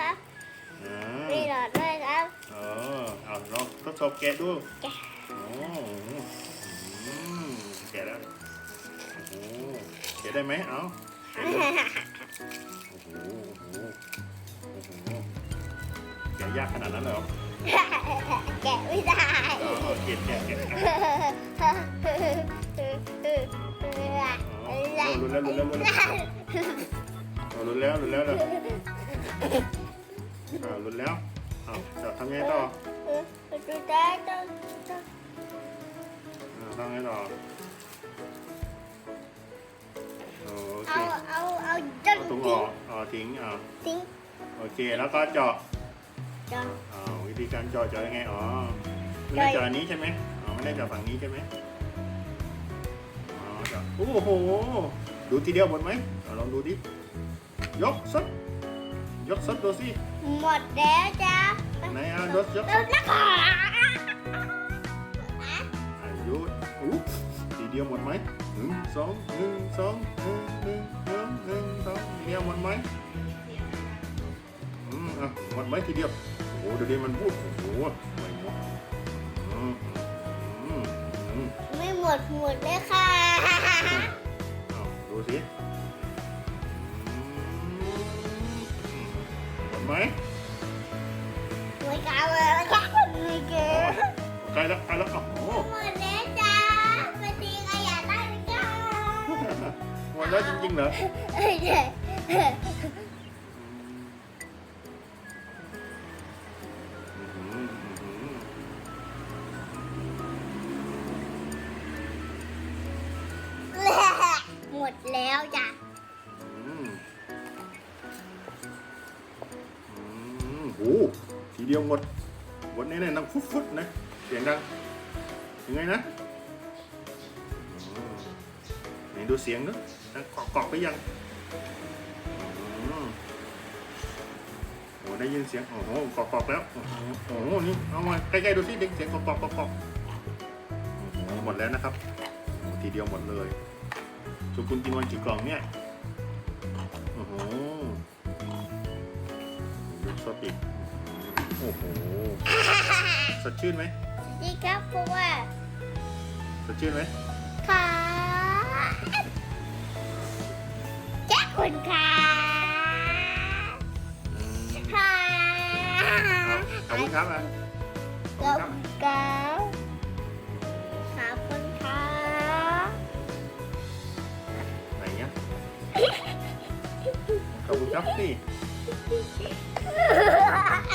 ครับอ่ามีหลอดด้วยครับเออเอาลองทดสอบแกะดูแกะโอ้อืมแกะแล้วโอ้โหแกะได้ไหมเอาแกะดูโอ้โหโอ้โหโอ้โหแกะยากขนาดนั้นเลยเหรอแกะไม่ได้อ๋อเกะแกะแกะแกะอ๋อรุนแล้วรุนแล้วรุนแล้วอ๋อรุนแล้วรุนแล้วเลย อ่ารุนแล้วเอาจะทำไงต่อดูได้ต้องอ่าทำไงต่อโอเคเอาเอาเอาจังเอาถุงอทิ้องกเอาทิ้งอ่าทิ้งโอเคแล้วก็เจาะจังอ่าวิธีการเจาะเจาะยังไงอ๋อไม่ได้เจาะอันนี้ใช่ไหมอ๋อไม่ได้เจาะฝั่งนี้ใช่ไหมอ๋อเจาะโอ้โหดูทีเดียวหมดไหมเอาลองดูดิยกสุด ยกสุดดูสิหมดแล้วจ้าไหนอะยกยกแล้วนะค่ะอายุอู้ทีเดียวหมดไหมหนึ่งสองหนึ่งสองหนึ่งหนึ่งหนึ่งหนึ่งสองทีเดียวหมดไหมอืมอะหมดไหมทีเดียวโอ้โหเดี๋ยวนี้มันพูดโอ้โหไม่หมดอืมอืมอืมไม่หมดหมดเลยค่ะเอาดูสิ ไหมหมดกันเลยจ้าไม่เกินใกล้แล้วใกล้แล้วโอ้โหหมดแล้วจ้าไปตีขยะได้ไหมจ้าหมดแล้วจริงๆเหรอเอ้ยเด็กอื้อหืออื้อหือหมดแล้วจ้ะ หทีเดียวหมดหมดแน่ๆดังฟุดฟุดๆนะ เสียงดัง ยังไงนะไหนดูเสียงดูดังกรอกไปยังอืมโอ้ได้ยินเสียง โอ้โหกรอกแล้วโอ้โหนี่ เอามาใกล้ๆดูสิเด็กเสียงกรอกกรอกอ้โหมดแล้วนะครับทีเดียวหมดเลยชุคุณกินวันกี่กล่องเนี่ย โอ้โห สดอีกโอ้โหสดชื่นไหมนี่ครับเพราะว่าสดชื่นไหมค่ะแจ้คุณค่ะอืมค่ะขอบคุณครับอะขอบขคุอบณครับคุณครับขอบคุณค่ะไหนเนี่ยขอบคุณครับสิ Ha ha ha!